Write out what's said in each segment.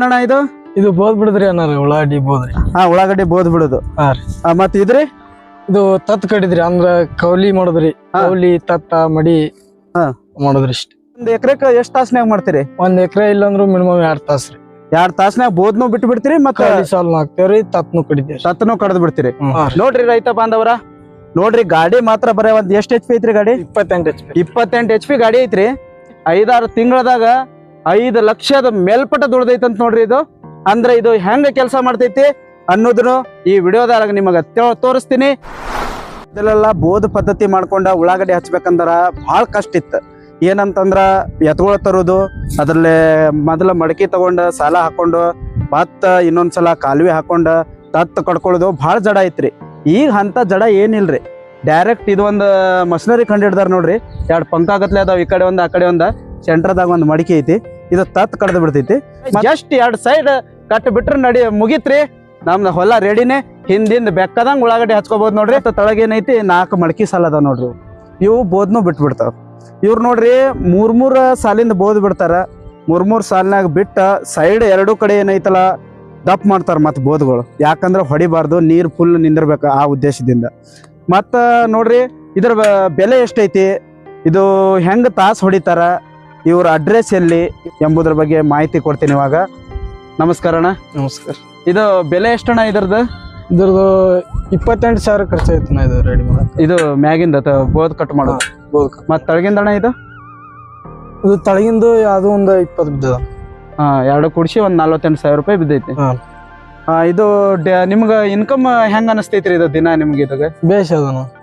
ಏನಣ್ಣ ಇದು? ಇದು ಬೋದ್ ಬಿಡದ್ರಿ ಅನ್ನಾರ ಉಳ್ಳಾಗಡ್ಡಿ ಬೋದ್ರಿ ಹಾ ಉಳ್ಳಾಗಡ್ಡಿ ಬೋದ್ ಬಿಡುದು. ಹಾ ರೀ. ಆ, ಮತ್ತ್ ಇದ್ರಿ? ಇದು ತತ್ ಕಡಿದ್ರಿ ಅಂದ್ರ ಕೌಲಿ ಮಾಡುದ್ರಿ. ಹಾ. ಕೌಲಿ ತತ್ತ ಮಡಿ ಹಾ. ಮಾಡೋದ್ರಿ ಇಷ್ಟ. ಒಂದ್ ಎಕರೆಕ್ ಎಷ್ಟ್ ತಾಸ್ನ್ಯಾಗ ಮಾಡ್ತೀರಿ? ಒಂದ್ ಎಕರೆ ಇಲ್ಲಂದ್ರು ಮಿನಿಮಮ್ ಎರಡ್ ತಾಸ್ರಿ ಎರಡ್ ತಾಸ್ನ್ಯಾಗ ಬೋದ್ನು ಬಿಟ್ಟು ಬಿಡ್ತೀರಿ ಮತ್ತ ಕೌಲಿ ಸಾಲ್ನು ಹಾಕ್ತೇವ್ರಿ ತತ್ನು ಕಡಿತೇವ್ರಿ ಸತ್ತನು ಕಡ್ದು ಬಿಡ್ತೀರಿ. ಹಾ ರೀ. ನೋಡ್ರಿ ರೈತ ಬಾಂಧವರ. ನೋಡ್ರಿ ಗಾಡಿ ಮಾತ್ರ ಬರೇ ಒಂದ್ ಎಷ್ಟ್ ಎಚ್ ಪಿ ಐತ್ರಿ ಗಾಡಿ? ಇಪ್ಪತ್ತೆಂಟು ಎಚ್ ಪಿ ಇಪ್ಪತ್ತೆಂಟು ಎಚ್ ಪಿ ಗಾಡಿ ಐತ್ರಿ. ಐದಾರು ತಿಂಗಳದಾಗ ಐದ್ ಲಕ್ಷದ ಮೇಲ್ಪಟ್ಟ ಅಂತ ನೋಡ್ರಿ ಇದು. ಅಂದ್ರೆ ಇದು ಹೆಂಗ ಕೆಲಸ ಮಾಡ್ತೈತಿ ಅನ್ನೋದನ್ನು ಈ ವಿಡಿಯೋದಾಗ ನಿಮಗೆ ತೋರಿಸ್ತೀನಿ. ಇದೆಲ್ಲ ಬೋಧ ಪದ್ಧತಿ ಮಾಡ್ಕೊಂಡ ಉಳ್ಳಾಗಡ್ಡಿ ಹಚ್ಬೇಕಂದ್ರ ಭಾಳ ಕಷ್ಟ ಇತ್ತು. ಏನಂತಂದ್ರ ಎತ್ಗೊಳ ತರೋದು, ಅದ್ರಲ್ಲೇ ಮೊದಲ ಮಡಕಿ ತಗೊಂಡ ಸಾಲ ಹಾಕೊಂಡು, ಮತ್ತ ಇನ್ನೊಂದ್ಸಲ ಕಾಲುವೆ ಹಾಕೊಂಡ ತತ್ ಕಡ್ಕೊಳ್ಳೋದು ಭಾಳ ಜಡ ಐತ್ರಿ. ಈಗ ಅಂತ ಜಡ ಏನಿಲ್ರಿ. ಡೈರೆಕ್ಟ್ ಇದು ಒಂದು ಕಂಡು ಹಿಡ್ದಾರ ನೋಡ್ರಿ. ಎರಡು ಪಂಕ ಆಗತ್ಲೆ ಅದಾವ ಈ ಕಡೆ ಒಂದು, ಆ ಕಡೆ ಒಂದ. ಸೆಂಟರ್ದಾಗ ಒಂದು ಮಡಿಕೆ ಐತಿ. ಇದು ತತ್ ಕಡ್ದು ಬಿಡ್ತೈತಿ. ಜಸ್ಟ್ ಎರಡು ಸೈಡ್ ಕಟ್ ಬಿಟ್ರೆ ನಡಿ ಮುಗಿತ್ರಿ. ನಮ್ದು ಹೊಲ ರೆಡಿನೇ ಹಿಂದಿಂದ ಬೆಕ್ಕದಂಗ ಉಳ್ಳಾಗಡ್ಡಿ ಹಚ್ಕೋಬಹುದು ನೋಡ್ರಿ. ಮತ್ತ್ ತಳಗೇನೈತಿ ನಾಲ್ಕು ಮಡಕಿ ಸಾಲ ಅದಾವ ನೋಡ್ರಿ. ಇವು. ಬೋದ್ನು ಬಿಟ್ಬಿಡ್ತಾವ. ಇವ್ರು ನೋಡ್ರಿ ಮೂರ್ ಮೂರು ಸಾಲಿಂದ ಬೋದ್ ಬಿಡ್ತಾರ. ಮೂರ್ ಮೂರ್ ಸಾಲಿನಾಗ ಬಿಟ್ಟ ಸೈಡ್ ಎರಡೂ ಕಡೆ ಏನೈತಲ್ಲ ದಪ್ಪ ಮಾಡ್ತಾರ ಮತ್ ಬೋದ್ಗಳು. ಯಾಕಂದ್ರ ಹೊಡಿಬಾರ್ದು ನೀರ್ ಫುಲ್ ನಿಂದಿರ್ಬೇಕು ಆ ಉದ್ದೇಶದಿಂದ. ಮತ್ತ ನೋಡ್ರಿ ಇದ್ರ ಬೆಲೆ ಎಷ್ಟೈತಿ? ಇದು ಹೆಂಗ್ ತಾಸ್ ಹೊಡಿತಾರ? ಇವ್ರ ಅಡ್ರೆಸ್ ಎಲ್ಲಿ ಎಂಬುದ್ರ ಬಗ್ಗೆ ಮಾಹಿತಿ ಕೊಡ್ತೀನಿ ಇವಾಗ. ನಮಸ್ಕಾರ ಅಣ್ಣ. ನಮಸ್ಕಾರ. ಇದು ಬೆಲೆ ಎಷ್ಟಣ್ಣ ಇದ್ರದ್ದು? ಇದ್ರದ್ದು ಇಪ್ಪತ್ತೆಂಟು ಸಾವಿರ ಖರ್ಚಾಯ್ತು ಇದು ರೆಡಿ ಮಾಡಕ್ ಇದು ಮ್ಯಾಗಿಂದ ತ- ಬೋದ್ ಕಟ್ ಮಾಡೋದು. ಬೋದ್ ತಳಗಿಂದ ಅಣ್ಣ ಇದು? ಇದು ತಳಗಿಂದು ಅದು ಒಂದು ಇಪ್ಪತ್ತು ಬಿದ್ದದ. ಹಾ ಎರಡು ಕುಡಿಸಿ ಒಂದು ನಲ್ವತ್ತೆಂಟು ಸಾವಿರ ರೂಪಾಯಿ ಬಿದ್ದೈತಿ. ಹಾ. ಆ, ಇದು ಡ- ನಿಮ್ಗ ಇನ್ಕಮ್ ಹೆಂಗ್ ಅನಸ್ತೈತ್ರಿ ಇದು ದಿನ ನಿಮ್ಗೆ ಇದಾಗ ಬೇಷ್ ಅದನು.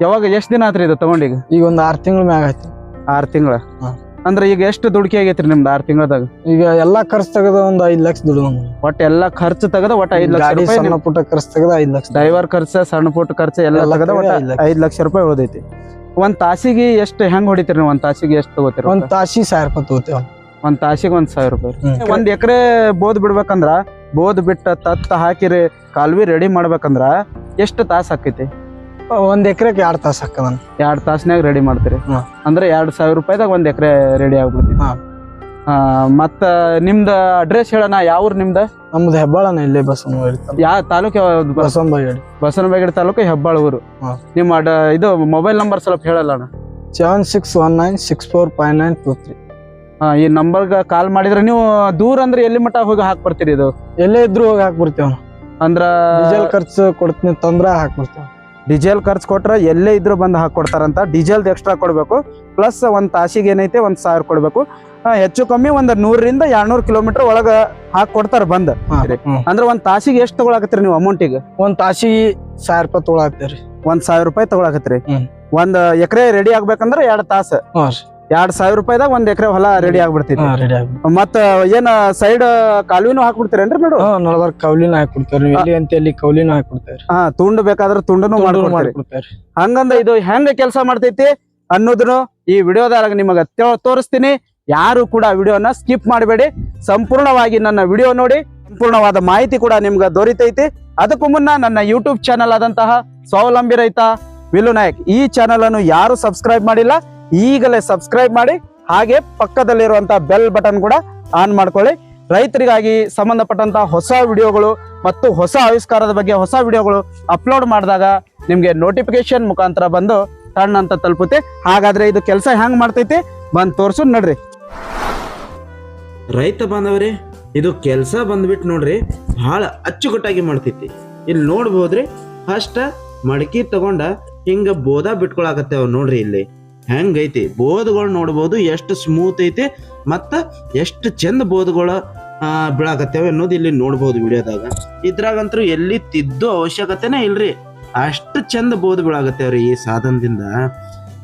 ಯಾವಾಗ ಎಷ್ಟ್ ದಿನ ಆತ್ರಿ ಇದು ತಗೊಂಡೀಗ? ಈಗ ಒಂದು ಆರ್ ತಿಂಗಳ ಮ್ಯಾಗ ಆಯ್ತು. ಆರ್ ತಿಂಗಳ? ಹಾ. ಅಂದ್ರ ಈಗ ಎಷ್ಟು ದುಡ್ಕಿ ಆಗೈತ್ರಿ ನಿಮ್ದು ಆರ್ ತಿಂಗಳದಾಗ? ಈಗ ಎಲ್ಲಾ ಖರ್ಚು ತೆಗೆದ ಒಂದ್ ಐದು ಲಕ್ಷ ದುಡ್ಡು ಒಟ್ಟ ಎಲ್ಲಾ ಖರ್ಚು ತೆಗೆದ ಒಟ್ಟ ಐದು ಲಕ್ಷ ಗಾಡಿ ರೂಪಾಯಿ ಸಣ್ಣ ಪುಟ್ಟ ಖರ್ಚು ತೆಗೆದ ಐದು ಲಕ್ಷ ಡ್ರೈವರ್ ಖರ್ಚು ಸಣ್ಣ ಪುಟ್ಟ ಖರ್ಚು ಎಲ್ಲ ತೆಗೆದ ತೆಗ್ದು ಐದ್ ಲಕ್ಷ. ಐದ್ ಲಕ್ಷ ರೂಪಾಯಿ ಉಳ್ದೈತಿ ಒಂದ್ ತಾಸಿಗೆ ಎಷ್ಟು ಹೆಂಗ್ ಹೊಡಿತೀರಿ ನೀವು? ಒಂದ್ ತಾಸಿಗೆ ಎಷ್ಟು ತಗೋತೀರಿ ಒಂದ್ ತಾಸಿ ಸಾವಿರ ರೂಪಾಯಿ ತಗೋತೇವ ಒಂದ್ ತಾಸಿಗೆ ಒಂದ್ ಸಾವಿರ ರೂಪಾಯಿ. ಒಂದ್ ಎಕರೆ ಬೋದ್ ಬಿಡ್ಬೇಕಂದ್ರ ಬೋದ್ ಬಿಟ್ಟ ತತ್ತ ಹಾಕಿರಿ ಕಾಲ್ವಿ ರೆಡಿ ಮಾಡ್ಬೇಕಂದ್ರ ಎಷ್ಟು ತಾಸ ಆಕೈತಿ? ಒಂದ್ ಎಕರೆಗೆ ಎರಡ್ ತಾಸ ಹಾಕದನ್ ಎರಡ್ ತಾಸ್ನ್ಯಾಗ ರೆಡಿ ಮಾಡ್ತೀರಿ. ಅಂದ್ರೆ ಎರಡ್ ಸಾವಿರ ರೂಪಾಯಿದಾಗ ಒಂದ್ ಎಕರೆ ರೆಡಿ ಆಗ್ಬಿಡ್ತೀವಿ ಹಾ. ಮತ್ತ ನಿಮ್ದ ಅಡ್ರೆಸ್ ಹೇಳೋಣ ಯಾವ ಊರು ನಿಮ್ದ? ನಮ್ದು ಹೆಬ್ಬಾಳನ ಇಲ್ಲೇ ಬಸವನ ಯಾವ ತಾಲೂಕು ಯಾವ್ದು ಬಸವನ ಬಾಗೇಡಿ. ಬಸವನಬೇಗಡಿ ತಾಲೂಕು ಹೆಬ್ಬಾಳ ಊರು ಹಾ. ನಿಮ್ಮ ಅಡ ಇದು ಮೊಬೈಲ್ ನಂಬರ್ ಸ್ವಲ್ಪ ಹೇಳಲ್ಲ ಅಣ್ಣ seven six one nine six four five nine two three. ಹಾ, ಈ ನಂಬರ್ಗ ಕಾಲ್ ಮಾಡಿದ್ರೆ ನೀವು ದೂರ ಅಂದ್ರೆ ಎಲ್ಲಿ ಮಟ್ಟ ಹೋಗಿ ಹಾಕ್ ಬರ್ತೀರಿ ಇದು? ಎಲ್ಲೇ ಇದ್ರು ಹೋಗಿ ಹಾಕ್ಬಿಡ್ತೇವ. ಅಂದ್ರೆ ಡೀಸೆಲ್ ಖರ್ಚು ಕೊಡ್ತೀನಿ ತಂದ್ರ ಹಾಕ್ಬಿಡ್ತೇವ. ಡೀಸೆಲ್ ಖರ್ಚು ಕೊಟ್ರ ಎಲ್ಲೇ ಇದ್ರು ಬಂದು ಹಾಕ್ಕೊಡ್ತಾರಂತ. ಡೀಸೆಲ್ದು ಎಕ್ಸ್ಟ್ರಾ ಕೊಡಬೇಕು. ಪ್ಲಸ್ ಒಂದು ತಾಸಿಗೆ ಏನೈತೆ ಒಂದು ಸಾವಿರ ಕೊಡಬೇಕು. ಹೆಚ್ಚು ಕಮ್ಮಿ ಒಂದು ನೂರರಿಂದ ಎರಡ್ನೂರು ಕಿಲೋಮೀಟರ್ ಒಳಗ ಹಾಕ್ ಕೊಡ್ತಾರ ಬಂದ್ ಅಂದ್ರೆ ಒಂದ್ ತಾಸಿಗೆ ಎಷ್ಟು ತಗೊಳಕತ್ರಿ ನೀವು ಅಮೌಂಟಿಗೆ ಒಂದ್ ತಾಸಿಗೆ ಸಾವಿರ ರೂಪಾಯಿ ತಗೊಳಕತ್ತೀರಿ. ಒಂದ್ ಸಾವಿರ ರೂಪಾಯಿ ತಗೊಳಕತ್ರಿ ಒಂದು ಒಂದ್ ಎಕರೆ ರೆಡಿ ಆಗ್ಬೇಕಂದ್ರೆ ಎರಡ್ ತಾಸ. ಎರಡ್ ಸಾವಿರ ರೂಪಾಯಿದಾಗ ಒಂದ್ ಎಕರೆ ಹೊಲ ರೆಡಿ ಆಗ್ಬಿಡ್ತೈತಿ ಹಾ ರೆಡಿ ಆಗಿ ಮತ್ತ ಏನ ಸೈಡ್ ಕಾಲುವಿನೂ ಹಾಕ್ಬಿಡ್ತೀರೇನ್ರಿ ಮೇಡಮ್? ನಲ್ವರ್ ಕೌಲಿನ ಹಾಕ್ಬಿಡ್ತಾರೆ ಅಂತ ಕೌಲಿನ ಹಾಕ್ಬಿಡ್ತಾರೆ ಹಾ ತುಂಡು ಬೇಕಾದ್ರೆ ತುಂಡನು ಮಾಡ್ಕೊಂಡ್ಬಿಡ್ತಾರೆ ಹಂಗಂದ್ರೆ ಹಂಗಂದ ಇದು ಹೆಂಗ ಕೆಲಸ ಮಾಡ್ತೈತಿ ಅನ್ನೋದನ್ನು ಈ ವಿಡಿಯೋದಾಗ ನಿಮಗ ತೋರಿಸ್ತೀನಿ. ಯಾರು ಕೂಡ ವಿಡಿಯೋನ ಸ್ಕಿಪ್ ಮಾಡಬೇಡಿ. ಸಂಪೂರ್ಣವಾಗಿ ನನ್ನ ವಿಡಿಯೋ ನೋಡಿ ಸಂಪೂರ್ಣವಾದ ಮಾಹಿತಿ ಕೂಡ ನಿಮ್ಗೆ ದೊರೀತೈತಿ. ಅದಕ್ಕೂ ಮುನ್ನ ನನ್ನ ಯೂಟ್ಯೂಬ್ ಚಾನಲ್ ಆದಂತಹ ಸ್ವಾವಲಂಬಿ ರೈತ ವಿಲು ನಾಯಕ್ ಈ ಚಾನಲ್ ಅನ್ನು ಯಾರು ಸಬ್ಸ್ಕ್ರೈಬ್ ಮಾಡಿಲ್ಲ. ಈಗಲೇ ಸಬ್ಸ್ಕ್ರೈಬ್ ಮಾಡಿ, ಹಾಗೆ ಪಕ್ಕದಲ್ಲಿರುವಂತಹ ಬೆಲ್ ಬಟನ್ ಕೂಡ ಆನ್ ಮಾಡ್ಕೊಳ್ಳಿ. ರೈತರಿಗಾಗಿ ಸಂಬಂಧಪಟ್ಟಂತ ಹೊಸ ವಿಡಿಯೋಗಳು ಮತ್ತು ಹೊಸ ಆವಿಷ್ಕಾರದ ಬಗ್ಗೆ ಹೊಸ ವಿಡಿಯೋಗಳು ಅಪ್ಲೋಡ್ ಮಾಡಿದಾಗ ನಿಮ್ಗೆ ನೋಟಿಫಿಕೇಶನ್ ಮುಖಾಂತರ ಬಂದು ಟರ್ನ್ ಅಂತ ತಲುಪುತ್ತೆ. ಹಾಗಾದ್ರೆ ಇದು ಕೆಲಸ ಹೆಂಗ್ ಮಾಡ್ತೈತಿ? ಬಂದು ತೋರ್ಸು, ನಡ್ರಿ. ರೈತ ಬಾಂಧವರೇ, ಇದು ಕೆಲಸ ಬಂದ್ಬಿಟ್ಟು ನೋಡ್ರಿ ಬಹಳ ಅಚ್ಚುಕಟ್ಟಾಗಿ ಮಾಡ್ತೈತಿ. ಇಲ್ಲಿ ನೋಡ್ಬೋದ್ರಿ ಫಸ್ಟ್ ಮಡಕಿ ತಗೊಂಡ ಹಿಂಗ ಬೋದ ಬಿಟ್ಕೊಳಕತ್ತೇವ ನೋಡ್ರಿ ಇಲ್ಲಿ. ಹೆಂಗೈತಿ? ಬೋಧಗಳು ನೋಡ್ಬೋದು ಎಷ್ಟು ಸ್ಮೂತ್ ಐತಿ ಮತ್ತು ಎಷ್ಟು ಚಂದ ಬೋಧಗಳು ಬೀಳಾಕತ್ತೇವೆ ಅನ್ನೋದು ಇಲ್ಲಿ ನೋಡ್ಬೋದು ವಿಡಿಯೋದಾಗ. ಇದ್ರಾಗಂತೂ ಎಲ್ಲಿ ತಿದ್ದು ಅವಶ್ಯಕತೆನೇ ಇಲ್ರಿ. ಅಷ್ಟು ಚಂದ ಬೋಧ ಬೀಳಾಕತ್ತೇವ್ರಿ ಈ ಸಾಧನದಿಂದ.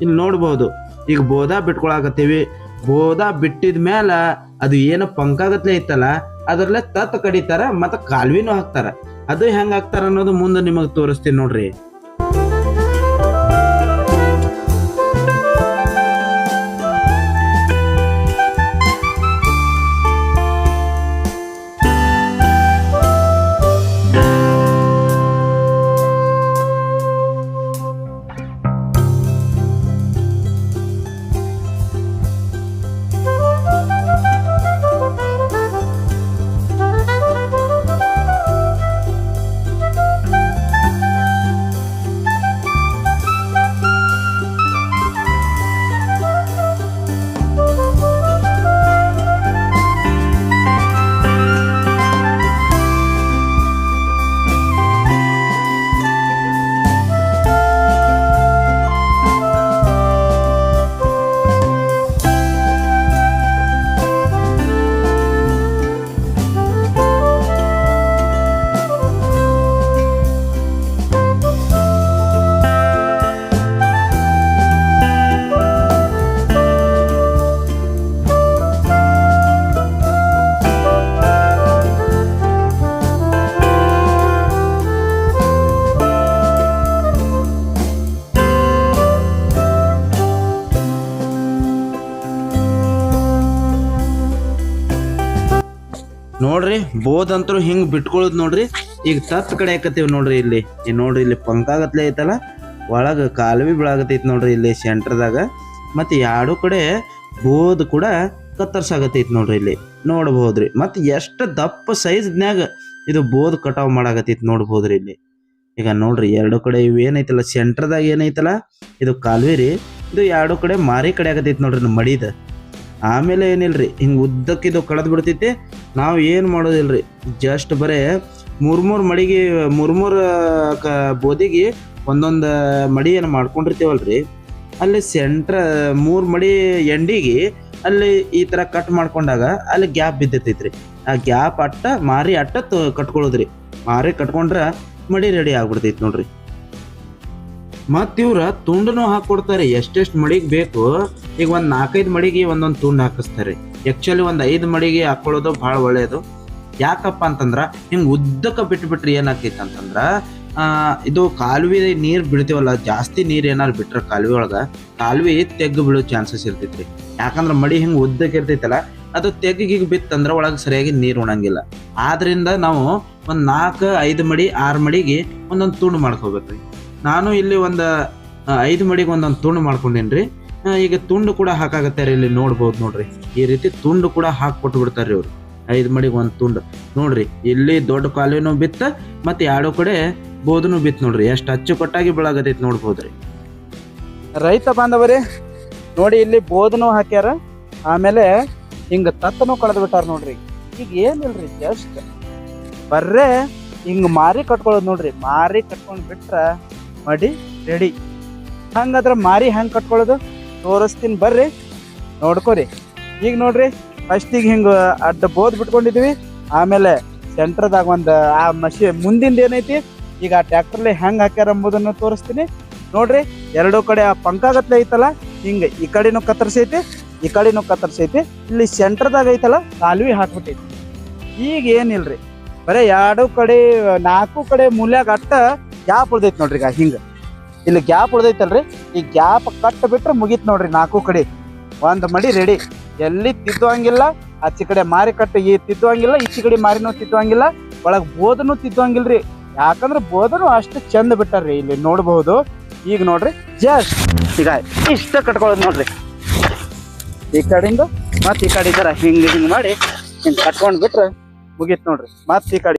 ಇಲ್ಲಿ ನೋಡ್ಬೋದು, ಈಗ ಬೋಧ ಬಿಟ್ಕೊಳಕತ್ತೀವಿ. ಬೋಧ ಬಿಟ್ಟಿದ ಮೇಲೆ ಅದು ಏನು ಪಂಕಾಗತ್ಲೆ ಐತಲ್ಲ, ಅದರಲ್ಲೇ ತತ್ ಕಡಿತಾರ ಮತ್ತು ಕಾಲ್ವಿನೂ ಹಾಕ್ತಾರ. ಅದು ಹೆಂಗೆ ಹಾಕ್ತಾರ ಅನ್ನೋದು ಮುಂದೆ ನಿಮಗೆ ತೋರಿಸ್ತೀನಿ ನೋಡ್ರಿ. ನೋಡ್ರಿ, ಬೋದಂತರು ಹಿಂಗ್ ಬಿಟ್ಕೊಳ್ಳೋದು ನೋಡ್ರಿ, ಈಗ ತತ್ ಕಡೆ ಹಾಕತ್ತೀವಿ ನೋಡ್ರಿ ಇಲ್ಲಿ. ನೋಡ್ರಿ ಇಲ್ಲಿ ಪಂಕಾಗತ್ಲೆ ಐತಲ್ಲ, ಒಳಗ ಕಾಲುವೆ ಬಿಳಾಗತೈತಿ ನೋಡ್ರಿ ಇಲ್ಲಿ ಸೆಂಟರ್ದಾಗ. ಮತ್ತೆ ಎರಡು ಕಡೆ ಬೋದ್ ಕೂಡ ಕತ್ತರ್ಸಾಗತೈತಿ ನೋಡ್ರಿ ಇಲ್ಲಿ. ನೋಡ್ಬೋದ್ರಿ. ಮತ್ತೆ ಎಷ್ಟು ದಪ್ಪ ಸೈಜ್ನ್ಯಾಗ ಇದು ಬೋದ್ ಕಟಾವ್ ಮಾಡಾಕತೈತಿ ನೋಡ್ಬೋದ್ರಿ ಇಲ್ಲಿ. ಈಗ ನೋಡ್ರಿ, ಎರಡು ಕಡೆ ಇವು ಏನೈತಲ್ಲ, ಸೆಂಟರ್ದಾಗ ಏನೈತಲ್ಲ, ಇದು ಕಾಲುವೆ ರೀ ಇದು ಎರಡು ಕಡೆ ಮಾರಿ ಕಡೆ ಆಗತೈತಿ ನೋಡ್ರಿ ನಮ್ಮ ಮಡಿದ. ಆಮೇಲೆ ಏನಿಲ್ರಿ, ಹಿಂಗೆ ಉದ್ದಕ್ಕೆ ಕಳೆದು ಬಿಡ್ತೈತಿ, ನಾವು ಏನು ಮಾಡೋದಿಲ್ರಿ ಜಸ್ಟ್ ಬರೇ ಮೂರು ಮೂರು ಮಡಿಗೆ ಮೂರು ಕ, ಬೋದಿಗೆ ಒಂದೊಂದು ಮಡಿಯನ್ನು ಏನು ಮಾಡ್ಕೊಂಡಿರ್ತೀವಲ್ರಿ, ಅಲ್ಲಿ ಸೆಂಟ್ರ ಮೂರು ಮಡಿ ಎಂಡಿಗೆ ಅಲ್ಲಿ ಈ ತರ ಕಟ್ ಮಾಡ್ಕೊಂಡಾಗ ಅಲ್ಲಿ ಗ್ಯಾಪ್ ಬಿದ್ದಿರ್ತೈತ್ರಿ ಆ ಗ್ಯಾಪ್ ಅಟ್ಟ, ಮಾರಿ ಅಟ್ಟ ಕಟ್ಕೊಳ್ಳೋದ್ರಿ. ಮಾರಿ ಕಟ್ಕೊಂಡ್ರೆ ಮಡಿ ರೆಡಿ ಆಗ್ಬಿಡ್ತೈತಿ ನೋಡ್ರಿ. ಮತ್ತಿವ್ರ ತುಂಡನು ಹಾಕೊಡ್ತಾರೆ, ಎಷ್ಟೆಷ್ಟು ಮಡಿಗೆ ಬೇಕು ಈಗ ಒಂದು ನಾಲ್ಕೈದು ಮಡಿಗೆ ಒಂದೊಂದು ತುಂಡು ಹಾಕಿಸ್ತಾರೆ. ಆ್ಯಕ್ಚುಲಿ ಒಂದು ಐದು ಮಡಿಗೆ ಹಾಕೊಳ್ಳೋದು ಭಾಳ ಒಳ್ಳೇದು. ಯಾಕಪ್ಪ ಅಂತಂದ್ರೆ ಹಿಂಗೆ ಉದ್ದಕ್ಕೆ ಬಿಟ್ಬಿಟ್ರೆ ಏನಾಗ್ತೈತೆ ಅಂತಂದ್ರೆ ಇದು ಕಾಲುವೆ ನೀರು ಬಿಡ್ತೀವಲ್ಲ ಜಾಸ್ತಿ ನೀರು ಏನಾರು ಬಿಟ್ರ ಕಾಲುವೆ ಒಳಗ ಕಾಲುವೆ ತೆಗ್ಗು ಬೀಳೋ ಚಾನ್ಸಸ್ ಇರ್ತೈತ್ರಿ. ಯಾಕಂದ್ರೆ ಮಡಿ ಹಿಂಗೆ ಉದ್ದಕ್ಕೆ ಇರ್ತೈತಲ್ಲ ಅದು ತೆಗ್ಗಿಗೆ ಬಿತ್ತಂದ್ರ ಒಳಗ ಸರಿಯಾಗಿ ನೀರು ಉಣಂಗಿಲ್ಲ. ಆದ್ರಿಂದ ನಾವು ಒಂದು ನಾಲ್ಕು ಐದು ಮಡಿ ಆರು ಮಡಿಗೆ ಒಂದೊಂದು ತುಂಡು ಮಾಡ್ಕೋಬೇಕ್ರಿ. ನಾನು ಇಲ್ಲಿ ಒಂದು ಐದು ಮಡಿಗೆ ಒಂದೊಂದು ತುಂಡು ಮಾಡ್ಕೊಂಡೇನ್ರಿ. ಆ, ಈಗ ತುಂಡು ಕೂಡ ಹಾಕಾಗತ್ತಾರೆ ಇಲ್ಲಿ ನೋಡ್ಬೋದು ನೋಡ್ರಿ. ಈ ರೀತಿ ತುಂಡು ಕೂಡ ಹಾಕ್ಬಿಟ್ಟು ಬಿಡ್ತಾರೆ ಅವ್ರು ಐದು ಮಡಿಗೆ ಒಂದು ತುಂಡು. ನೋಡ್ರಿ, ಇಲ್ಲಿ ದೊಡ್ಡ ಕಾಲುವೆನೂ ಬಿತ್ತ, ಮತ್ತೆ ಎರಡು ಕಡೆ ಬೋದನು ಬಿತ್ತು ನೋಡ್ರಿ. ಎಷ್ಟು ಅಚ್ಚುಕಟ್ಟಾಗಿ ಬೆಳಗತೈತಿ ನೋಡ್ಬೋದ್ರಿ ರೈತ ಬಾಂಧವರೇ, ನೋಡಿ ಇಲ್ಲಿ ಬೋದನು ಹಾಕ್ಯಾರ, ಆಮೇಲೆ ಹಿಂಗ ತತ್ತನು ಕಳೆದು ಬಿಟ್ಟಾರ ನೋಡ್ರಿ. ಈಗ ಏನಿಲ್ರಿ ಜಸ್ಟ್ ಬರ್ರೇ, ಹಿಂಗ ಮಾರಿ ಕಟ್ಕೊಳ್ಳೋದು ನೋಡ್ರಿ. ಮಾರಿ ಕಟ್ಕೊಂಡು ಬಿಟ್ರ ಮಡಿ ರೆಡಿ ಹಂಗಾದ್ರೆ ಮಾರಿ ಹೆಂಗ್ ಕಟ್ಕೊಳ್ಳೋದು? ತೋರಿಸ್ತೀನಿ. ಬರ್ರಿ, ನೋಡ್ಕೋರಿ. ಈಗ ನೋಡ್ರಿ ಫಸ್ಟಿಗೆ ಹಿಂಗ ಅಡ್ಡ ಬೋದ್ ಬಿಟ್ಕೊಂಡಿದ್ವಿ. ಆಮೇಲೆ ಸೆಂಟ್ರದಾಗ ಒಂದು, ಆ ಮಷಿ, ಮುಂದಿಂದ ಏನೈತಿ, ಈಗ ಆ ಟ್ಯಾಕ್ಟ್ರಲ್ಲಿ ಹೆಂಗೆ ಹಾಕ್ಯಾರ ಎಂಬುದನ್ನು ತೋರಿಸ್ತೀನಿ. ನೋಡ್ರಿ, ಎರಡೂ ಕಡೆ ಆ ಪಂಕಾಗತ್ಲೆ ಐತಲ್ಲ, ಹಿಂಗೆ ಈ ಕಡೆನೂ ಕತ್ತರಿಸೈತಿ, ಈ ಕಡೆನೂ ಕತ್ತರಿಸೈತಿ. ಇಲ್ಲಿ ಸೆಂಟರ್ದಾಗ ಐತಲ್ಲ, ಕಾಲುವೆ ಹಾಕ್ಬಿಟ್ಟೈತಿ. ಈಗ ಏನಿಲ್ರಿ, ಬರೀ ಎರಡು ಕಡೆ, ನಾಲ್ಕು ಕಡೆ ಮೂಲ್ಯಾಗ ಅಟ್ಟ ಯಾವ ಉಳ್ದೈತಿ ನೋಡ್ರಿ ಈಗ ಹಿಂಗ. ಇಲ್ಲಿ ಗ್ಯಾಪ್ ಉಳ್ದೈತಲ್ರಿ? ಈ ಗ್ಯಾಪ್ ಕಟ್ ಬಿಟ್ರೆ ಮುಗೀತು ನೋಡ್ರಿ ನಾಲ್ಕು ಕಡೆ. ಒಂದು ಮಡಿ ರೆಡಿ ಎಲ್ಲಿ ತಿದ್ದುವಂಗಿಲ್ಲ ಆಚೆ ಕಡೆ ಮಾರಿ ಕಟ್ಟು ಈ ತಿದ್ದುವಂಗಿಲ್ಲ ಈಚೆ ಕಡೆ ಮಾರಿನೂ ತಿದ್ದುವಂಗಿಲ್ಲ ಒಳಗೆ ಬೋದನು ತಿದ್ದುವಂಗಿಲ್ರಿ ಯಾಕಂದ್ರೆ ಬೋದನು ಅಷ್ಟು ಚಂದ ಬಿಟ್ಟಾರ್ರಿ ಇಲ್ಲಿ ನೋಡಬಹುದು ಈಗ ನೋಡ್ರಿ ಜಸ್ಟ್ ಈಗ ಇಷ್ಟ ಕಟ್ಕೊಳ್ಳೋದು ನೋಡ್ರಿ. ಈ ಕಡೆಯಿಂದ ಮತ್ತೆ ಈ ಕಡೆ ಇದರ ಹಿಂಗ್ ಹಿಂಗ್ ಮಾಡಿ ಹಿಂಗ್ ಕಟ್ಕೊಂಡು ಬಿಟ್ರೆ ಮುಗೀತು ನೋಡ್ರಿ. ಮತ್ತೆ ಈ ಕಡೆ